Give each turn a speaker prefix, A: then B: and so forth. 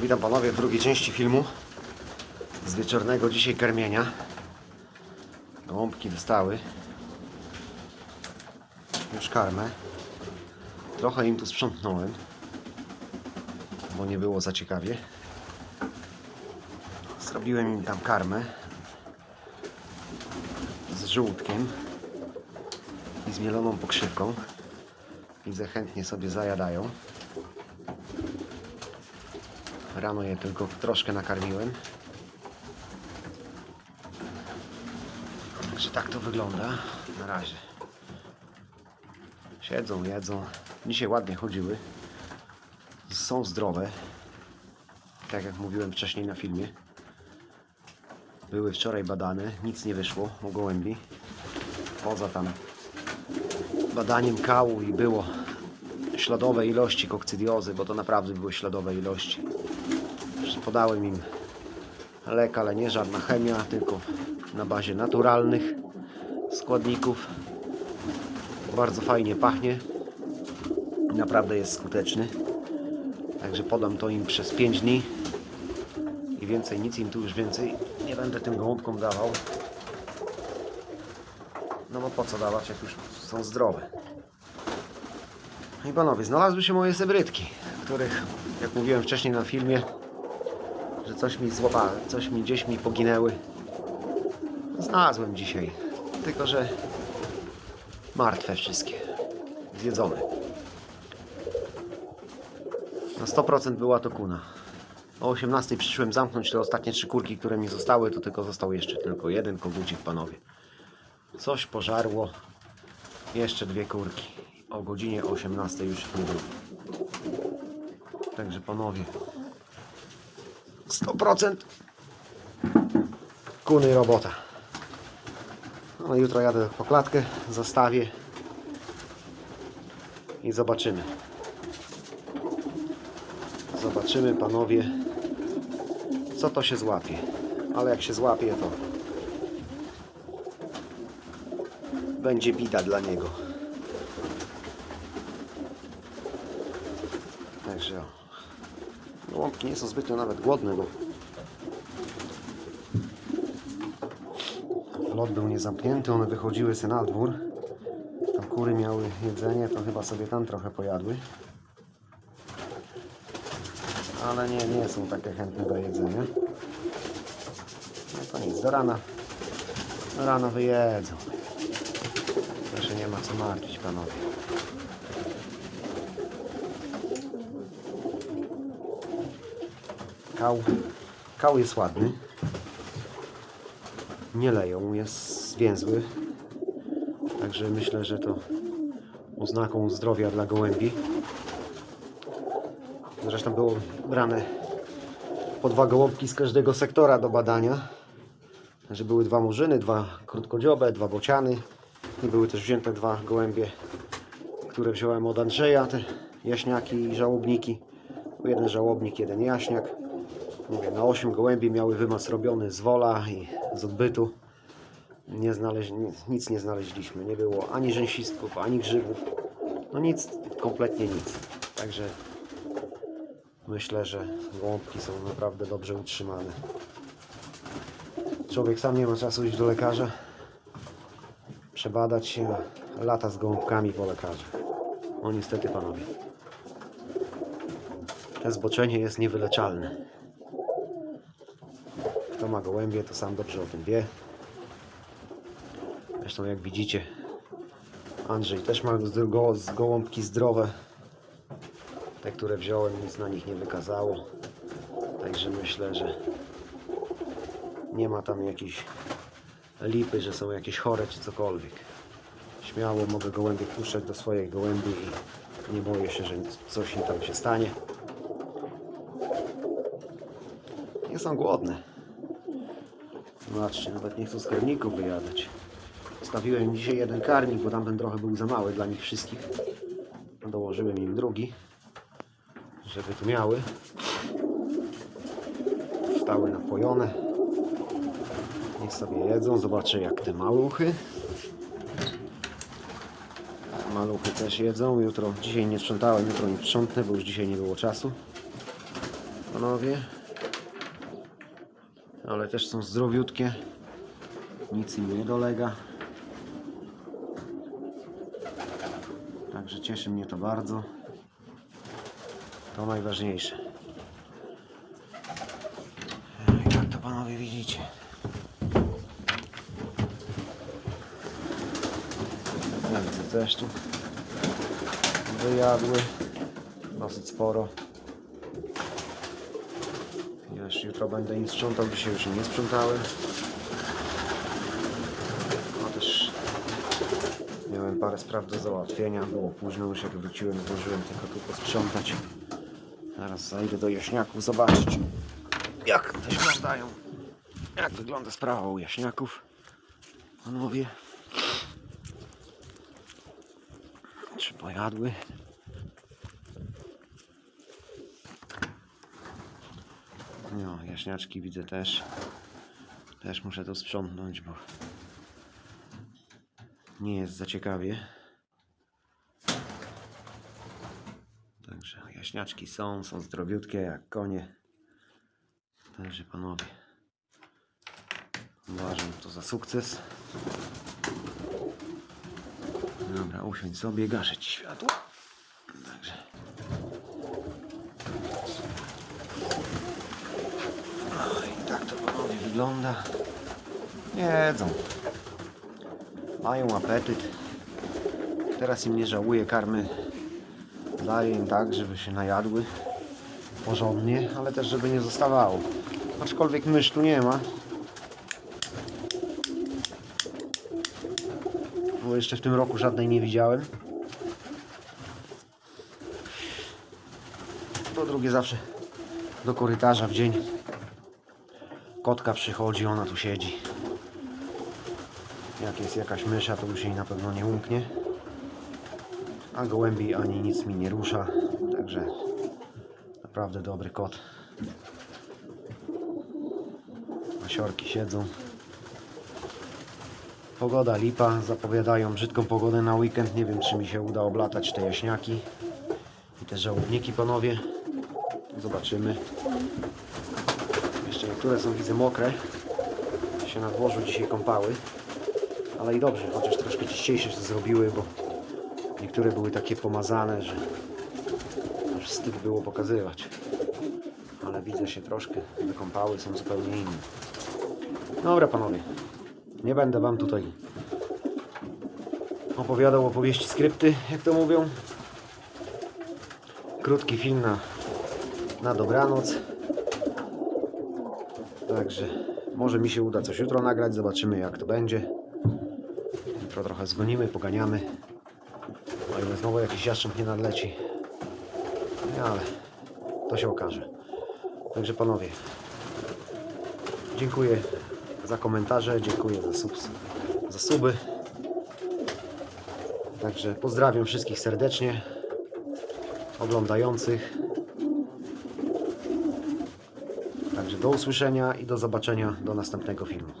A: Witam panowie w drugiej części filmu z wieczornego dzisiaj karmienia. Gołąbki dostały już karmę. Trochę im tu sprzątnąłem, bo nie było za ciekawie. Zrobiłem im tam karmę z żółtkiem i z mieloną pokrzywką. Widzę, chętnie sobie zajadają. Rano je tylko troszkę nakarmiłem. Także tak to wygląda na razie. Siedzą, jedzą. Dzisiaj ładnie chodziły. Są zdrowe. Tak jak mówiłem wcześniej na filmie. Były wczoraj badane. Nic nie wyszło u gołębi. Poza tam badaniem kału i było śladowe ilości kokcydiozy, bo to naprawdę były śladowe ilości. Podałem im lek, ale nie żadna chemia, tylko na bazie naturalnych składników. Bardzo fajnie pachnie. Naprawdę jest skuteczny. Także podam to im przez 5 dni. I więcej, nic im tu już więcej nie będę tym gołąbkom dawał. No bo po co dawać, jak już są zdrowe. I panowie, znalazły się moje sebrytki, których, jak mówiłem wcześniej na filmie, że coś mi złapały, coś mi gdzieś mi poginęły. Znalazłem dzisiaj, tylko że martwe wszystkie, zjedzone. Na 100% była to kuna. O 18 przyszłem zamknąć te ostatnie trzy kurki, które mi zostały, to tylko został jeszcze tylko jeden kogucik, panowie. Coś pożarło. Jeszcze dwie kurki. O godzinie 18 już nie było. Także panowie. 100% kuny robota. No jutro jadę po klatkę, zastawię i zobaczymy. Zobaczymy panowie, co to się złapie. Ale jak się złapie, to będzie bida dla niego. Także o. Gołąbki nie są zbytnio nawet głodne, bo lot był niezamknięty, one wychodziły sobie na dwór. Tam kury miały jedzenie, to chyba sobie tam trochę pojadły. Ale nie, nie są takie chętne do jedzenia. No to nic, do rana, do rana wyjedzą. Także nie ma co martwić, panowie. Kał, kał jest ładny. Nie leją, jest zwięzły. Także myślę, że to oznaką zdrowia dla gołębi. Zresztą było brane po dwa gołąbki z każdego sektora do badania. Że były dwa murzyny, dwa krótkodziobe, dwa bociany. I były też wzięte dwa gołębie, które wziąłem od Andrzeja, te jaśniaki i żałobniki. Jeden żałobnik, jeden jaśniak. Mówię, na 8 gołębi miały wymaz robiony z wola i z odbytu. Nie nic, nie znaleźliśmy. Nie było ani rzęsistków, ani grzybów. No nic, kompletnie nic. Także myślę, że gołąbki są naprawdę dobrze utrzymane. Człowiek sam nie ma czasu iść do lekarza, przebadać się, lata z gołąbkami po lekarzach. No niestety panowie. To zboczenie jest niewyleczalne. Kto ma gołębie, to sam dobrze o tym wie. Zresztą jak widzicie, Andrzej też ma go- z gołąbki zdrowe. Te, które wziąłem, nic na nich nie wykazało. Także myślę, że nie ma tam jakiejś lipy, że są jakieś chore czy cokolwiek. Śmiało mogę gołębie wpuszczać do swojej gołębi i nie boję się, że coś im tam się stanie. Nie są głodne. Zobaczcie, nawet nie chcą z karników wyjadać. Stawiłem dzisiaj jeden karnik, bo tamten trochę był za mały dla nich wszystkich. Dołożyłem im drugi, żeby tu miały. Stały napojone. Niech sobie jedzą. Zobaczę jak te maluchy. Maluchy też jedzą. Jutro, dzisiaj nie sprzątałem, jutro nie sprzątnę, bo już dzisiaj nie było czasu. panowie. Ale też są zdrowiutkie. Nic im nie dolega. Także cieszy mnie to bardzo. To najważniejsze. I tak to panowie widzicie. Ja widzę też tu wyjadły dosyć sporo. Już jutro będę im sprzątał, dzisiaj już nie sprzątałem. No też miałem parę spraw do załatwienia, było późno już jak wróciłem, zdążyłem tylko tu posprzątać. Zaraz zajdę do jaśniaków zobaczyć jak wyglądają, jak wygląda sprawa u jaśniaków. Panowie. Czy pojadły? No, jaśniaczki widzę też. Też muszę to sprzątnąć, bo nie jest za ciekawie. Także jaśniaczki są, są zdrowiutkie jak konie. Także panowie, uważam to za sukces. Dobra, usiądź sobie, gaszę ci światło. Także. Tak to panowie wygląda. Jedzą. Mają apetyt. Teraz im nie żałuję karmy. Daję im tak, żeby się najadły porządnie, ale też żeby nie zostawało. Aczkolwiek mysz tu nie ma. Bo jeszcze w tym roku żadnej nie widziałem. Po drugie zawsze do korytarza w dzień kotka przychodzi, ona tu siedzi. Jak jest jakaś mysza, to już jej na pewno nie umknie. A gołębi ani nic mi nie rusza. Także naprawdę dobry kot. Masiorki siedzą. Pogoda lipa, zapowiadają brzydką pogodę na weekend. Nie wiem, czy mi się uda oblatać te jaśniaki i te żałobniki, panowie. Zobaczymy. Niektóre są, widzę, mokre. Się na dworzu dzisiaj kąpały. Ale i dobrze, chociaż troszkę czyściejsze się zrobiły, bo niektóre były takie pomazane, że aż wstyd było pokazywać. Ale widzę się troszkę wykąpały, są zupełnie inne. Dobra, panowie. Nie będę wam tutaj opowiadał opowieści skrypty, jak to mówią. Krótki film na, na dobranoc. Także może mi się uda coś jutro nagrać, zobaczymy jak to będzie. Jutro trochę zgonimy, poganiamy. O ile znowu jakiś jaszcząb nie nadleci. Nie, ale to się okaże. Także panowie, dziękuję za komentarze, dziękuję za, subs, za suby. Także pozdrawiam wszystkich serdecznie oglądających. Także do usłyszenia i do zobaczenia do następnego filmu.